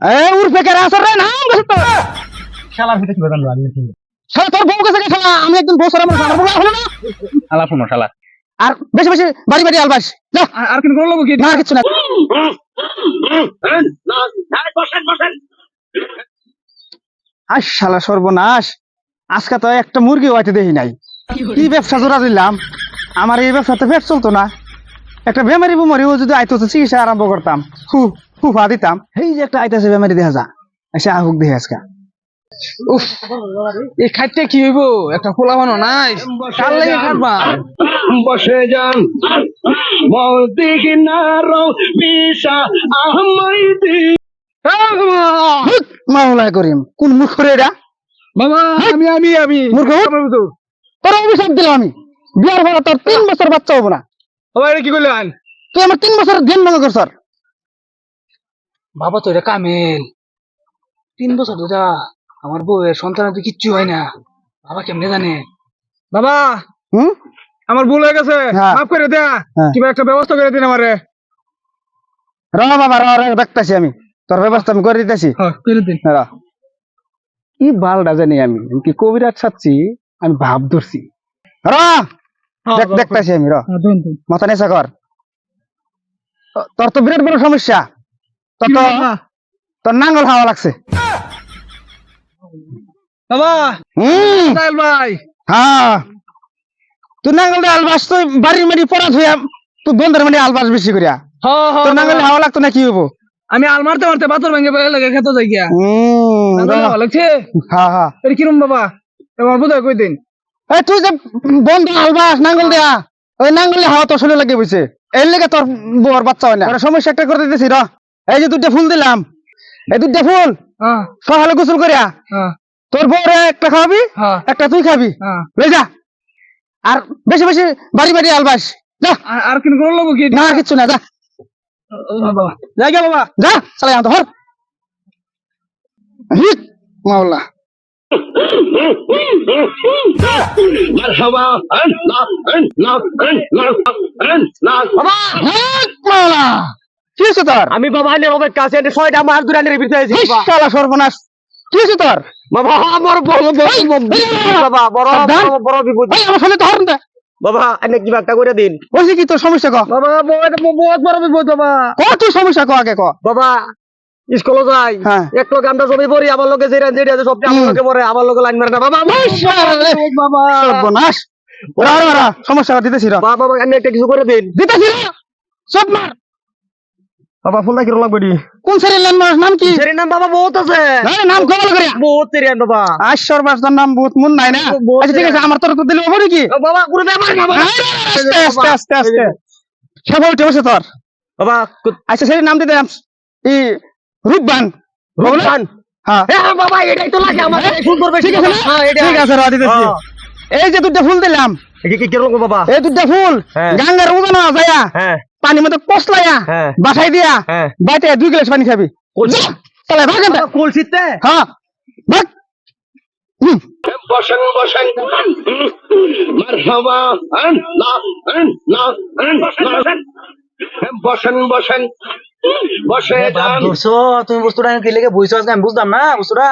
এ উর্ফে কে আসর রে নাম গেছে তো। শালার ভিতরে কি বাদান আমি শালা তোর বউ গেছে শালা? আমি একদিন বউ সারা আমার বউ হলো না? শালা ফোন শালা। আর বেশি বেশি বাড়ি বাড়ি আলবাস। যা। আর কিন করে কি? না কিছু না। আস শালা সর্বনাশ। আজকে তো একটা মুরগি হয়তো দেখি নাই। কি ব্যবসা জোড়া দিলাম? আমার এই ব্যবসাতে পেট চলতো না। একটা বেমারি বুমারিও যদি আইতো চিকিৎসা আরম্ভ করতাম। হু। হুফা দিতাম এই যে একটা আইতাছে বেমারি দেখা যা এসে আহুক দেখে আজকে। উফ এই খাইতে কি হইব? একটা খোলা বানো নাই কার লাগে খাটবা বসে যান বিশা আহমদি। মাওলায় করিম কোন মুখরে এটা? বাবা আমি আমি আমি। মূর্খ তোর অভিশাপ দিলাম আমি। বিয়ার পর তোর তিন বছর বাচ্চা হব না। বাবা এটা কি করলেন? তুই আমার তিন বছর ধ্যান ভঙ্গ করছ বাবা তো এটা কামেল। তিন বছর তো যা আমার বউয়ের সন্তান তো কিচ্ছু হয় না। বাবা কেমনে জানে? বাবা! হুম? আমার ভুল হয়ে গেছে। হ্যাঁ। মাফ করে দেয়া হ্যাঁ। কিবা একটা ব্যবস্থা করে দিন আমারে। র বাবা র দেখতেছি আমি। তোর ব্যবস্থা আমি করে দিতেছি। হ্যাঁ করে দিন। র। কি বালটা জানি আমি। কি কবিরাজ ছাড়ছি? আমি ভাব ধরছি। র! দেখতেছি আমি র। মাথা নেশা কর। তোর তো বিরাট বড় সমস্যা। তোর নাঙ্গল হাওয়া লাগছে। বাবা হুম। সাহেল ভাই। হ্যাঁ। তুই নাঙ্গল আলবাস তুই বাড়ির মাটি পড়া ধুয়া তুই বন্ধের মাটি আলবাস বেশি করিয়া। তোর নাঙ্গল হাওয়া লাগতো না কি হব আমি আল মারতে মারতে পাথর ভেঙে বেড়ে লাগে খেতে যাই গিয়া। হুম নাঙ্গল লাগছে? হ্যাঁ হ্যাঁ। এটা কিরম বাবা? এবার বোধহয় কই দিন? এই তুই যে বন্ধ আলবাস নাঙ্গল দেয়া ওই নাঙ্গলে হাওয়া তোর শরীরে লাগে বইছে। এর লেগে তোর বউর বাচ্চা হয় না। সমস্যা একটা করে দিতেছি র। এই যে দুইটা ফুল দিলাম। এই দুইটা ফুল? হ্যাঁ। সকালে গোসল করিয়া? হ্যাঁ। তোর বউরে একটা খাওয়াবি? হ্যাঁ। একটা তুই খাবি? লই যা। আর বেশি বেশি বাড়ি বাড়ি আলবাস। যা। আর- আর কিন লোক কি? না কিচ্ছু না যা। বাবা। যাই গিয়া বাবা যা। চালাই আনতো হর হিট মাওলা। বাবা হিট মাওলা। কি হয়েছে তোর? আমি বাবা কাছে এনে ছয়টা মাস দূরে আছি হিস, শালা সর্বনাশ। কি হয়েছে তোর? বাবা আমার বড় বাবা বড় বড় বিপদ। আমার শরীরে তো হরন বাবা এনে কি একটা করে দিন। বলছি কি তোর সমস্যা ক? বাবা বহুত বহুত বড় বিপদ বাবা। ক সমস্যা ক আগে ক? বাবা স্কুলে যাই। হ্যাঁ। এক লোক আমরা জমি পড়ি আমার লোকে যেটা যেটা আছে সবটা আমার লোকে পড়ে আমার লোকে লাইন মারে না। বাবা আমার- বাবা। সর্বনাশ। ওরা ওরা ওরা সমস্যা দিতেছি বাবা বাবা এনে একটা কিছু করে দিন। দিতেছি র। সব মার। বাবা ফুল কিরম লাগবে দি কোন লান মার নাম কি? সেরি নাম বাবা বহুত আছে। এই নাম কবল করিয়া বহুত সেরি বাবা। আশ্বর বাসদার নাম বহুত মন নাই না? আচ্ছা ঠিক আছে আমার তোর তো দিলে হবে নাকি? বাবা করে দে আমার বাবা আস্তে আস্তে আস্তে আস্তে সব উঠে বসে তোর। বাবা আচ্ছা সেই নাম দিতে ই রূপবান। রূপবান? হ্যাঁ। হ্যাঁ বাবা এটাই তো লাগে আমার সুন্দর বেশি ঠিক আছে হ্যাঁ এটা ঠিক আছে র দিতেছি হ্যাঁ। এই যে দুটা ফুল দিলাম। এটা কি কীরকম বাবা? এই দুটা ফুল। হ্যাঁ। গাঙ্গার উজানো যায়া হ্যাঁ। পানির মধ্যে কষলাইয়া হ্যাঁ। বাসাই দিয়া হ্যাঁ। বাইতে দুই গ্লাস পানি খাবি। কলসি? যা, তাহলে ভাগেন কলসিতে? হ্যাঁ ভাগ। বসেন বসেন। মারহাবা। আল্লাহ বসেন বসেন। বসে যান। তুমি বস্তুটা কি লেগে বইছো আজকে? আমি বুঝলাম না বস্তুটা।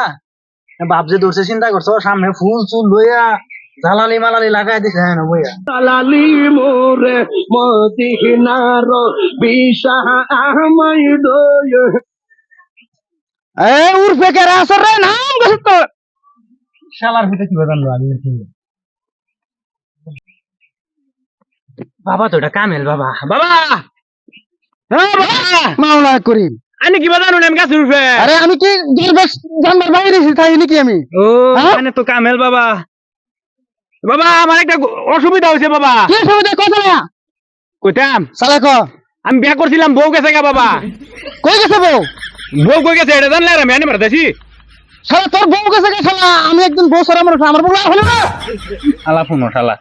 বাপ যে ধরছে চিন্তা করছ? সামনে ফুল চুল লইয়া জ্বালালি মালালি লাগাই দিছে হ্যাঁ না বইয়া। লালি মোরে মদিনার বিশা আহমাই দয়। এ উর্ফে কে আসর রে নাম গেছে তো। শালার ভিতরে কি বাদান আমি বাবা তো এটা কামেল বাবা। বাবা! হ্যাঁ বাবা, মাওলা করিম। আনি কি বাজানো আমি গাছের উঠবে আরে আমি কি জানবার বাইরে তাই নাকি আমি? ও? মানে তো কামেল বাবা। বাবা আমার একটা অসুবিধা হয়েছে বাবা। কি সুবিধা কথা না কইতাম সালা ক। আমি বিয়া করছিলাম বউ গেছে গা বাবা। কই গেছে বউ? বউ কই গেছে? এটা জানলে আমি আনি মারতেছি শালা তোর বউ গেছে কে শালা। আমি একদিন বউ সারা আমার আমার বউ হলো না। শালা ফোন শালা।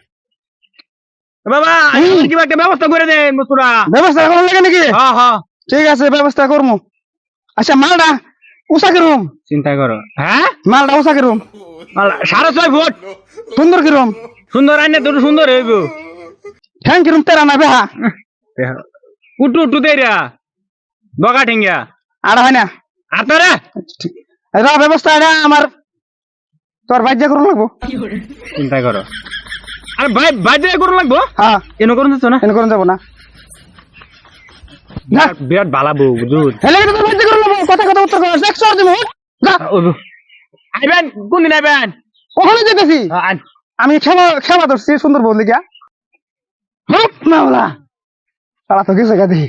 বাবা কিবা একটা ব্যবস্থা করে দেন মতুরা ব্যবস্থা করার লাগে নাকি? হ্যাঁ হ্যাঁ ঠিক আছে ব্যবস্থা করমু। আচ্ছা মালটা উষা কিরম চিন্তা করো। হ্যাঁ? মালটা উষা কিরম সাড়ে ছয় ফুট। সুন্দর কিরম? সুন্দর আইনে তো সুন্দর হইব। ঠ্যাং কিরম তেরা না বেহা? উটু উটু দেরিয়া বগা ঠেঙ্গিয়া আড়া হয় না? আর তোরা? র ব্যবস্থা এটা আমার তোর বাজ্যা করুন লাগবো। চিন্তা করো। আরে ভাই বাইরে করুন লাগবো? হ্যাঁ। কেন করুন দিচ্ছ না? এনে করুন যাব না। না বিরাট- বালা বউ বুঝুন হেলে তোর বাজ্যা করুন লাগবো। কথা কথা উত্তর করো। এক সর দিব আইবেন কোন দিন আইবেন? ওখানে যেতেছি? আমি খেলা খেলা ধরছি সুন্দর বললি গা হোক না ওলা তারা তো গেছে দেখি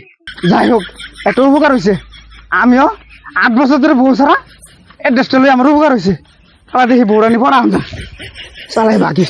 যাই হোক একটা উপকার হয়েছে আমিও আট বছর ধরে বউ ছাড়া অ্যাড্রেসটা লই আমার উপকার হয়েছে তারা দেখি বৌরানি পড়া আমরা চালাই বাকি